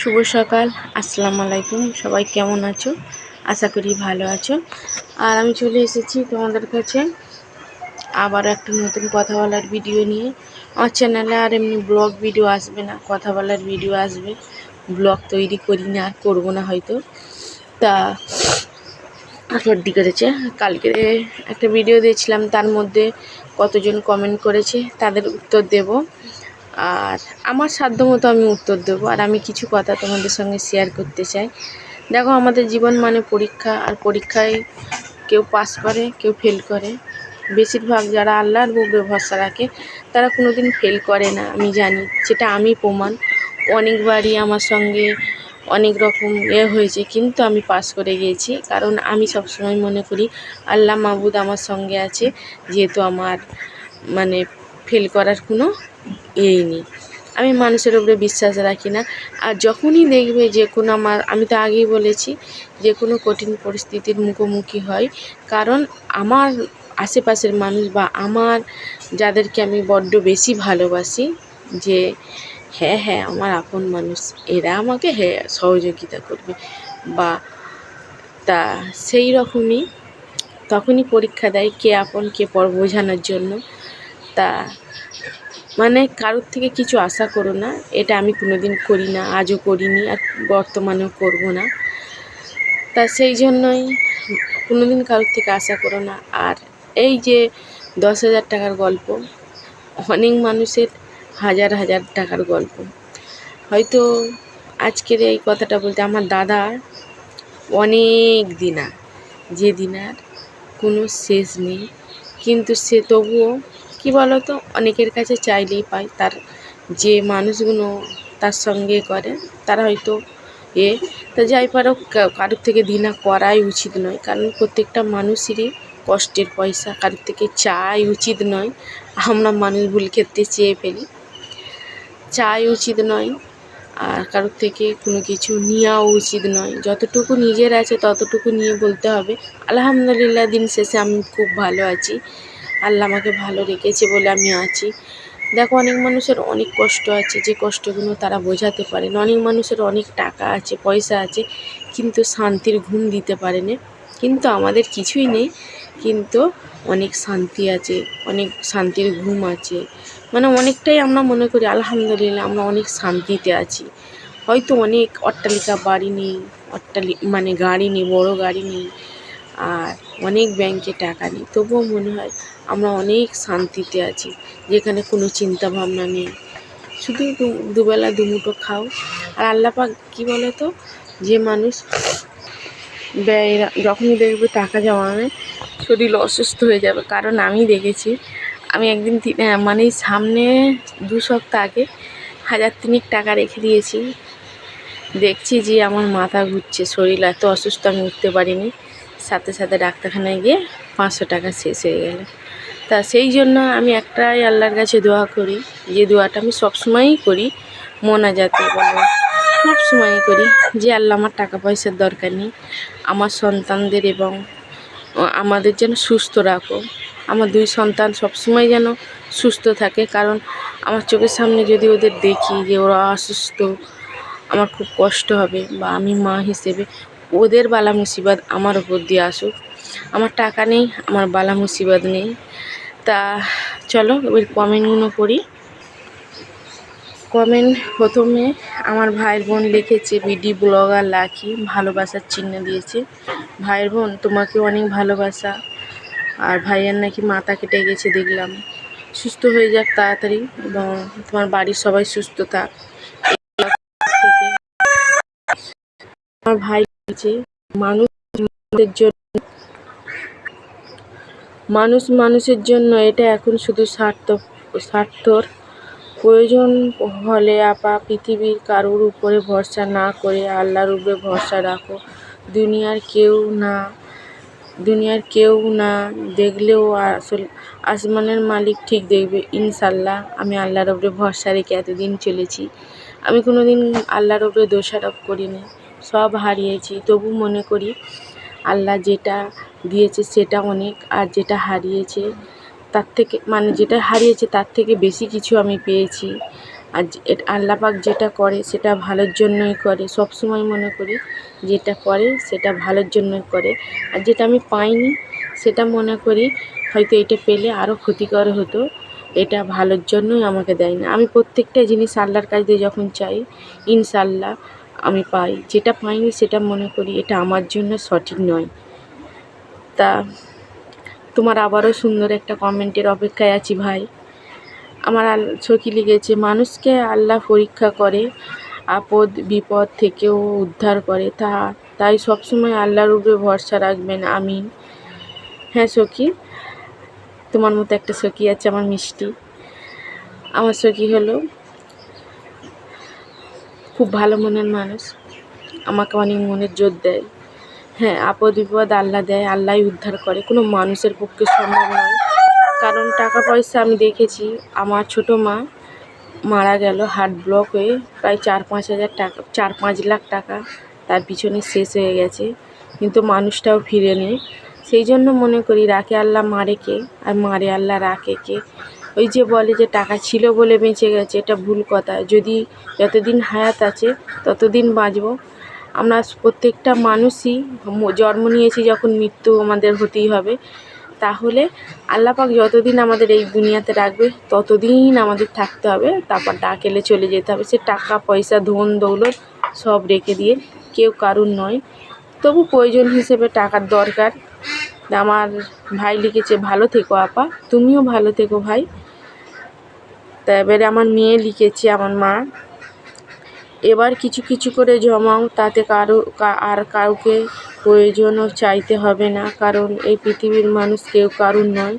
শুভ সকাল, আসসালামু আলাইকুম, সবাই কেমন আছো? আশা করি ভালো আছো। আর আমি চলে এসেছি তোমাদের কাছে আবার একটা নতুন কথা বলার ভিডিও নিয়ে। আমার চ্যানেলে আর এমনি ব্লগ ভিডিও আসবে না, কথা বলার ভিডিও আসবে। ব্লগ তৈরি করি না, আর করব না হয়তো। তা সর্দি করেছে কালকে একটা ভিডিও দিয়েছিলাম, তার মধ্যে কতজন কমেন্ট করেছে, তাদের উত্তর দেব। আর আমার সাধ্য মতো আমি উত্তর দেবো। আর আমি কিছু কথা তোমাদের সঙ্গে শেয়ার করতে চাই। দেখো, আমাদের জীবন মানে পরীক্ষা, আর পরীক্ষায় কেউ পাস করে, কেউ ফেল করে। বেশিরভাগ যারা আল্লাহর বুকে ভরসা রাখে, তারা কোনো দিন ফেল করে না, আমি জানি। সেটা আমি প্রমাণ। অনেকবারই আমার সঙ্গে অনেক রকম এ হয়েছে, কিন্তু আমি পাস করে গিয়েছি। কারণ আমি সবসময় মনে করি, আল্লাহ মাহবুদ আমার সঙ্গে আছে, যেহেতু আমার মানে ফেল করার কোনো এই নেই আমি মানুষের উপরে বিশ্বাস রাখি না। আর যখনই দেখবে যে কোনো আমার আমি তো আগেই বলেছি যে কোনো কঠিন পরিস্থিতির মুখোমুখি হয়। কারণ আমার আশেপাশের মানুষ বা আমার যাদেরকে আমি বড্ড বেশি ভালোবাসি যে হ্যাঁ হ্যাঁ আমার আপন মানুষ। এরা আমাকে হ্যাঁ সহযোগিতা করবে। বা তা সেই রকমই। তখনই পরীক্ষা দেয় কে আপন, কে পর বোঝানোর জন্য। তা মানে কারোর থেকে কিছু আশা করো না, এটা আমি কোনো দিন করি না, আজও করিনি আর বর্তমানেও করব না। তা সেই জন্যই কোনো দিন কারোর থেকে আশা করো না। আর এই যে দশ হাজার টাকার গল্প, অনেক মানুষের হাজার হাজার টাকার গল্প। হয়তো আজকের এই কথাটা বলতে আমার দাদা অনেক দিনার যে দিনার কোনো শেষ নেই। কিন্তু সে তবুও কী বলো তো অনেকের কাছে চাইলেই পায়। তার যে মানুষগুলো তার সঙ্গে করে, তারা হয়তো এ, তা যাই পারো কারোর থেকে দিনা করাই উচিত নয়। কারণ প্রত্যেকটা মানুষেরই কষ্টের পয়সা, কারোর থেকে চাই উচিত নয়। আমরা মানুষ ভুল ক্ষেত্রে চেয়ে ফেলি। চাই উচিত নয়। আর কারোর থেকে কোনো কিছু নেওয়াও উচিত নয়। যতটুকু নিজের আছে, ততটুকু নিয়ে বলতে হবে। আলহামদুলিল্লাহ, দিন শেষে আমি খুব ভালো আছি। আল্লাহ আমাকে ভালো রেখেছে বলে আমি আছি। দেখো, অনেক মানুষের অনেক কষ্ট আছে, যে কষ্টগুলো তারা বোঝাতে পারে না। অনেক মানুষের অনেক টাকা আছে, পয়সা আছে, কিন্তু শান্তির ঘুম দিতে পারে না। কিন্তু আমাদের কিছুই নেই, কিন্তু অনেক শান্তি আছে, অনেক শান্তির ঘুম আছে। মানে অনেকটাই আমরা মনে করি, আলহামদুলিল্লাহ, আমরা অনেক শান্তিতে আছি। হয়তো অনেক অট্টালিকা বাড়ি নেই, অট্টালি মানে গাড়ি নেই, বড় গাড়ি নেই, আর অনেক ব্যাংকে টাকা নেই। তবুও মনে হয় আমরা অনেক শান্তিতে আছি, যেখানে কোনো চিন্তা ভাবনা নেই। শুধু দুবেলা দুমুঠো খাও। আর আল্লাহ পাক কী বলো তো? যে মানুষ ব্যয় যখনই দেখবে টাকা জমাবে শরীর অসুস্থ হয়ে যাবে। কারণ আমি দেখেছি, আমি একদিন মানে সামনে দু সপ্তাহ আগে হাজার তিনেক টাকা রেখে দিয়েছি। দেখছি যে আমার মাথা ঘুরছে, শরীর এত অসুস্থ আমি উঠতে পারিনি। সাথে সাথে ডাক্তারখানায় গিয়ে পাঁচশো টাকা শেষ হয়ে গেল। তা সেই জন্য আমি একটাই আল্লাহর কাছে দোয়া করি, যে দোয়াটা আমি সবসময়ই করি, মোনাজাতে বলো সবসময়ই করি, যে আল্লাহ আমার টাকা পয়সার দরকার নেই, আমার সন্তানদের এবং আমাদের যেন সুস্থ রাখো। আমার দুই সন্তান সবসময় যেন সুস্থ থাকে, কারণ আমার চোখের সামনে যদি ওদের দেখি যে ওরা অসুস্থ, আমার খুব কষ্ট হবে বা আমি মা হিসেবে ওদের বালা মুসিবত আমার ওপর দিয়ে আসুক। আমার টাকা নেই, আমার বালা মুসিবত নেই। তা চলো, এবার কমেন্টগুলো করি কমেন্ট প্রথমে আমার ভাইয়ের বোন লিখেছে বিডি ব্লগার লাকি ভালোবাসার চিহ্ন দিয়েছে। ভাইয়ের বোন, তোমাকে অনেক ভালোবাসা। আর ভাইয়ের নাকি মাথা কেটে গেছে, দেখলাম। সুস্থ হয়ে যাক তাড়াতাড়ি এবং তোমার বাড়ির সবাই সুস্থ থাক। আমার ভাই বলছে মানুষের জন্য মানুষ মানুষের জন্য এটা এখন শুধু স্বার্থ স্বার্থর প্রয়োজন হলে আপা পৃথিবীর কারোর উপরে ভরসা না করে আল্লাহর উপরে ভরসা রাখো। দুনিয়ার কেউ না দুনিয়ার কেউ না দেখলেও আসল আসমানের মালিক ঠিক দেখবে। ইনশাল্লাহ আমি আল্লাহর উপরে ভরসা রেখে এতদিন চলেছি। আমি কোনো দিন আল্লাহর উপরে দোষারোপ করিনি। সব হারিয়েছি। তবু মনে করি আল্লাহ যেটা দিয়েছে সেটা অনেক আর যেটা হারিয়েছে তার থেকে মানে যেটা হারিয়েছে তার থেকে বেশি কিছু আমি পেয়েছি। আর যে- এ- আল্লাহ পাক যেটা করে সেটা ভালোর জন্যই করে। সব সময় মনে করি যেটা করে সেটা ভালোর জন্যই করে। আর যেটা আমি পাইনি সেটা মনে করি হয়তো এটা পেলে আরও ক্ষতিকর হতো। এটা ভালোর জন্যই আমাকে দেয় না আমি প্রত্যেকটা জিনিস আল্লাহর কাছ দিয়ে যখন চাই ইনশাল্লাহ আমি পাই। যেটা পাইনি সেটা মনে করি, এটা আমার জন্য সঠিক নয়। তা, তোমার আবারও সুন্দর একটা কমেন্টের অপেক্ষায় আছি ভাই। আমার আল, সখী লিখেছে, মানুষকে আল্লাহ পরীক্ষা করে, আপদ, বিপদ থেকেও উদ্ধার করে। তা, তাই সবসময় আল্লাহর উপরে ভরসা রাখবেন। আমিন। হ্যাঁ সখী, তোমার মতো একটা সখী আছে, আমার মিষ্টি। আমার সখী হলো খুব ভালো মনের মানুষ। আমাকে অনেক মনের জোর দেয়। হ্যাঁ আপদ বিপদ আল্লাহ দেয়, আল্লাহই উদ্ধার করে। কোনো মানুষের পক্ষে সম্ভব নয়। কারণ টাকা পয়সা আমি দেখেছি, আমার ছোটো মা মারা গেল হার্ট ব্লক হয়ে প্রায় চার পাঁচ হাজার টাকা, চার পাঁচ লাখ টাকা তার পিছনে শেষ হয়ে গেছে। কিন্তু মানুষটাও ফিরে নেই। সেই জন্য মনে করি, রাখে আল্লাহ মারে কে? আর মারে আল্লাহ রাখে কে? ওই যে বলে যে টাকা ছিল বলে বেঁচে গেছে, এটা ভুল কথা। যদি যতদিন হায়াত আছে, ততদিন বাঁচবো। আমরা প্রত্যেকটা মানুষই জন্ম নিয়েছি যখন মৃত্যু আমাদের হতেই হবে। তাহলে আল্লাহ পাক যতদিন আমাদের এই দুনিয়াতে রাখবে, ততদিন আমাদের থাকতে হবে। তারপর ডাক এলে চলে যেতে হবে। সে টাকা, পয়সা, ধন, দৌলত সব রেখে দিয়ে কেউ কারুর নয়। তবু প্রয়োজন হিসেবে টাকার দরকার। আমার ভাই লিখেছে, ভালো থেকো আপা। তুমিও ভালো থেকো ভাই। তা এবারে আমার মেয়ে লিখেছে, আমার মা। এবার কিছু কিছু করে জমাও, তাতে কারও আর কাউকে প্রয়োজনও চাইতে হবে না। কারণ এই পৃথিবীর মানুষ কেউ কারুর নয়,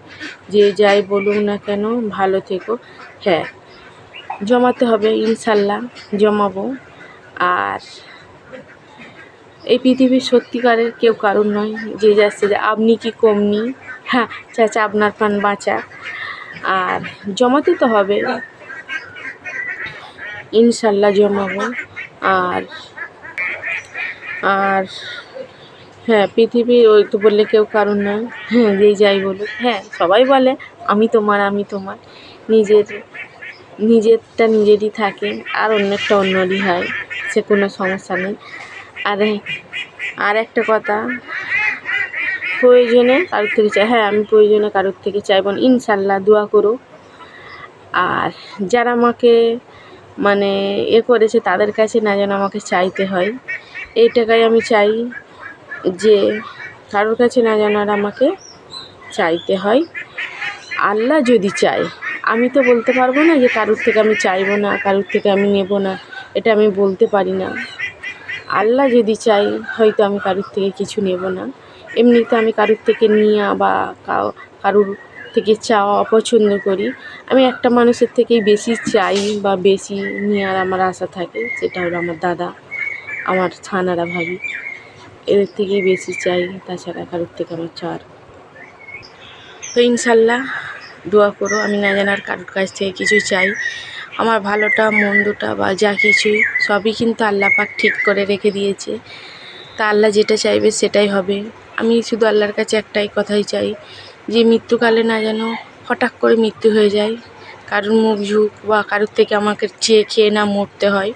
যে যাই বলুক না কেন, ভালো থেকো। হ্যাঁ জমাতে হবে ইনশাল্লাহ, জমাবো। আর এই পৃথিবীর সত্যিকারের কেউ কারণ নয়। যে যাচ্ছে যে আপনি কি কমনি? হ্যাঁ চাচা আপনার প্রাণ বাঁচা। আর জমাতে তো হবে। ইনশাল্লাহ জমাবো। আর আর হ্যাঁ পৃথিবীর ওই তো বললে কেউ কারণ নয়। হ্যাঁ যেই যাই বলুক। হ্যাঁ সবাই বলে, আমি তোমার আমি তোমার। নিজের, নিজেরটা নিজেরই থাকে। আর অন্যেরটা অন্যরই হয়। সে কোনো সমস্যা নেই। আর আর একটা কথা। প্রয়োজনে কারোর থেকে চাই হ্যাঁ আমি প্রয়োজনে কারোর থেকে চাইব ইনশাল্লাহ, দোয়া করো। আর যারা আমাকে মানে এ করেছে, তাদের কাছে না যেন আমাকে চাইতে হয়। এই টাকায় আমি চাই যে কারোর কাছে না যেন আর আমাকে চাইতে হয়। আল্লাহ যদি চায়, আমি তো বলতে পারব না যে কারোর থেকে আমি চাইব না, কারোর থেকে আমি নেব না। এটা আমি বলতে পারি না। আল্লাহ যদি চাই, হয়তো আমি কারোর থেকে কিছু নেব না। এমনিতে আমি কারোর থেকে নেওয়া বা কারোর থেকে চাওয়া অপছন্দ করি। আমি একটা মানুষের থেকেই বেশি চাই বা বেশি নেওয়ার আমার আশা থাকে, সেটা হলো আমার দাদা, আমার ছানারা ভাবি। এদের থেকেই বেশি চাই, তাছাড়া কারোর থেকে আমার চার তো ইনশাল্লাহ, দোয়া করো, আমি না জানার কারোর কাছ থেকে কিছু চাই। আমার ভালোটা, মন্দটা বা যা কিছুই, সবই কিন্তু আল্লাহ পাক ঠিক করে রেখে দিয়েছে। তা আল্লাহ যেটা চাইবে সেটাই হবে। আমি শুধু আল্লাহর কাছে একটাই কথাই চাই, যে মৃত্যুকালে না যেন হঠাৎ করে মৃত্যু হয়ে যায়। কারোর মুখ ঝুঁক বা কারোর থেকে আমাকে চেয়ে খেয়ে না মরতে হয়।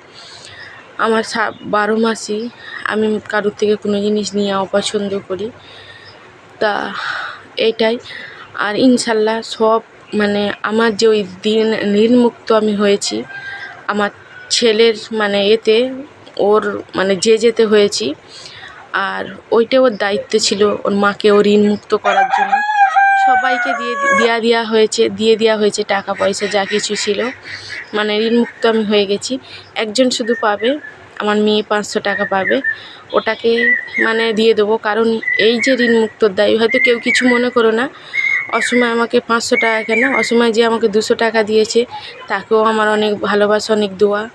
আমার সা, বারো মাসই আমি কারোর থেকে কোনো জিনিস নিয়ে অপছন্দ করি। তা, এটাই। আর ইনশাল্লাহ সব মানে আমার যে ওই দিন, ঋণমুক্ত আমি হয়েছি, আমার ছেলের মানে এতে, ওর মানে যে যেতে হয়েছি, আর ওইটা ওর দায়িত্ব ছিল, ওর মাকে ও ঋণমুক্ত করার জন্য। সবাইকে দিয়ে দেওয়া দেওয়া হয়েছে, দিয়ে দেওয়া হয়েছে টাকা পয়সা, যা কিছু ছিল। মানে ঋণমুক্ত আমি হয়ে গেছি। একজন শুধু পাবে, আমার মেয়ে পাঁচশো টাকা পাবে। ওটাকে মানে দিয়ে দেবো, কারণ এই যে ঋণমুক্তর দায়ী, হয়তো কেউ কিছু মনে করো না অসময় আমাকে পাঁচশো টাকা কেন? অসময় যে আমাকে দুশো টাকা দিয়েছে, তাকেও আমার অনেক ভালোবাসা, অনেক দোয়া।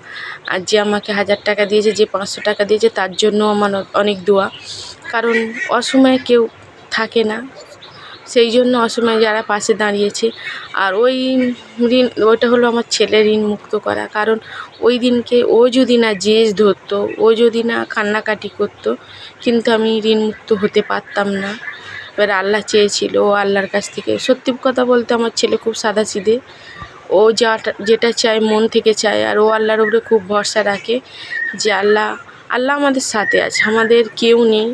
আর যে আমাকে হাজার টাকা দিয়েছে, যে পাঁচশো টাকা দিয়েছে, তার জন্য আমার অনেক দোয়া। কারণ অসময়ে কেউ থাকে না। সেই জন্য অসময়ে যারা পাশে দাঁড়িয়েছে, আর ওই ঋণ, ওইটা হলো আমার ছেলের ঋণ মুক্ত করা। কারণ ওই দিনকে, ও যদি না জেজ ধরতো, ও যদি না কান্নাকাটি করতো, কিন্তু আমি ঋণ মুক্ত হতে পারতাম না। এবার আল্লাহ চেয়েছিল, ও আল্লাহর কাছ থেকে। সত্যি কথা বলতে আমার ছেলে খুব সাদাসিধে ও ও যাটা, যেটা চায় মন থেকে চায়, আর ও আল্লাহর উপরে খুব ভরসা রাখে যে আল্লাহ আল্লাহ আমাদের সাথে আছে, আমাদের কেউ নেই।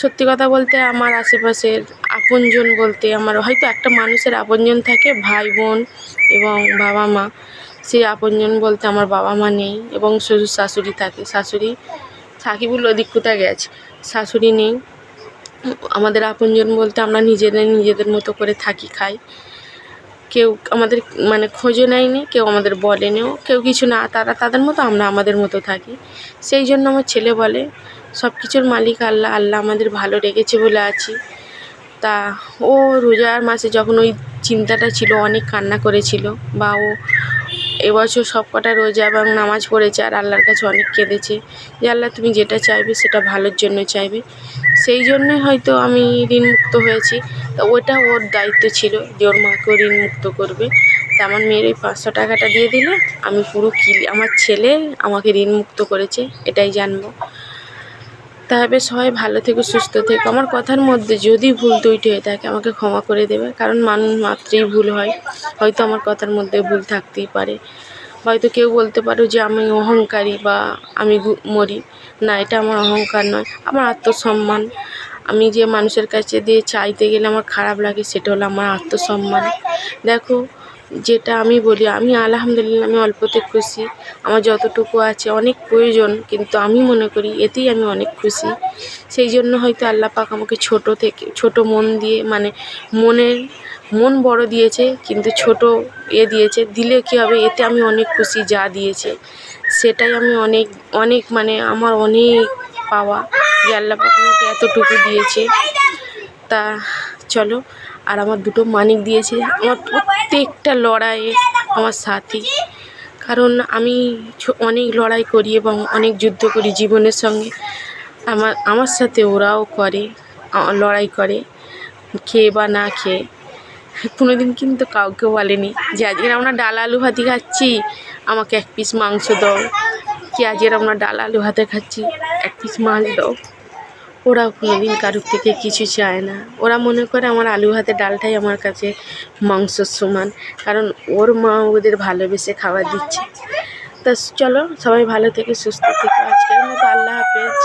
সত্যি কথা বলতে আমার আশেপাশের আপনজন বলতে আমার, হয়তো একটা মানুষের আপনজন থাকে, ভাই, বোন এবং বাবা, মা। সেই আপনজন বলতে আমার বাবা, মা নেই এবং শ্বশুর, শাশুড়ি থাকে। শাশুড়ি সাকিবুল ওদিক কোথায় গেছে? শাশুড়ি নেই। আমাদের আপনজন বলতে আমরা নিজেদের নিজেদের মতো করে থাকি, খাই। কেউ আমাদের মানে খোঁজও নেয়নি, কেউ আমাদের বলেনিও, কেউ কিছু না। তারা তাদের মতো, আমরা আমাদের মতো থাকি। সেই জন্য আমার ছেলে বলে সব কিছুর মালিক আল্লাহ আল্লাহ আমাদের ভালো রেখেছে বলে আছি। তা ও রোজার মাসে যখন ওই চিন্তাটা ছিল, অনেক কান্না করেছিল, বা ও এবছর সব কটা রোজা এবং নামাজ পড়েছে আর আল্লাহর কাছে অনেক কেঁদেছে। যে আল্লাহ তুমি যেটা চাইবে সেটা ভালোর জন্য চাইবে। সেই জন্যই হয়তো আমি ঋণমুক্ত হয়েছি। তা ওটা ওর দায়িত্ব ছিল যে ওর মাকেও ঋণমুক্ত করবে। তা আমার মেয়ের ওই পাঁচশো টাকাটা দিয়ে দিলে আমি পুরো কিলি, আমার ছেলে আমাকে ঋণমুক্ত করেছে, এটাই জানব। তবে সবাই ভালো থেকো, সুস্থ থেকো। আমার কথার মধ্যে যদি ভুল ত্রুটি হয়ে থাকে আমাকে ক্ষমা করে দেবে। কারণ মানুষ মাত্রেই ভুল হয়। হয়তো আমার কথার মধ্যে ভুল থাকতেই পারে। হয়তো কেউ বলতে পারো যে আমি অহংকারী বা আমি মরি। না, এটা আমার অহংকার নয়, আমার আত্মসম্মান। আমি যে মানুষের কাছে দিয়ে চাইতে গেলে আমার খারাপ লাগে, সেটা হলো আমার আত্মসম্মান। দেখো, যেটা আমি বলি, আমি আলহামদুলিল্লাহ, আমি অল্পতে খুশি। আমার যতটুকু আছে, অনেক প্রয়োজন, কিন্তু আমি মনে করি এতেই আমি অনেক খুশি। সেই জন্য হয়তো আল্লাহ পাক আমাকে ছোটো থেকে, ছোটো মন দিয়ে মানে মনের, মন বড় দিয়েছে, কিন্তু ছোট এ দিয়েছে। দিলে কী হবে? এতে আমি অনেক খুশি, যা দিয়েছে। সেটাই আমি অনেক অনেক মানে আমার অনেক পাওয়া। যে আল্লাহ আমাকে এতটুকু দিয়েছে। তা চলো, আর আমার দুটো মানিক দিয়েছে। আমার প্রত্যেকটা লড়াইয়ে আমার সাথী। কারণ আমি অনেক লড়াই করি এবং অনেক যুদ্ধ করি জীবনের সঙ্গে। আমার আমার সাথে ওরাও করে লড়াই করে। খেয়ে বা না খেয়ে। কোনো দিন কিন্তু কাউকে বলেনি যে আজকে আমরা ডাল আলু ভাতি খাচ্ছি, আমাকে এক পিস মাংস দাও। কি আজকে আমরা ডাল আলু ভাতে খাচ্ছি, এক পিস মাছ দাও। ওরাও কোনোদিন কারোর থেকে কিছু চায় না। ওরা মনে করে আমার আলু ভাতে ডালটাই আমার কাছে মাংসর সমান, কারণ ওর মা ওদের ভালোবেসে খাবার দিচ্ছে। তা চলো, সবাই ভালো থেকে সুস্থ থেকে আজকের মতো আল্লাহ হাফেজ।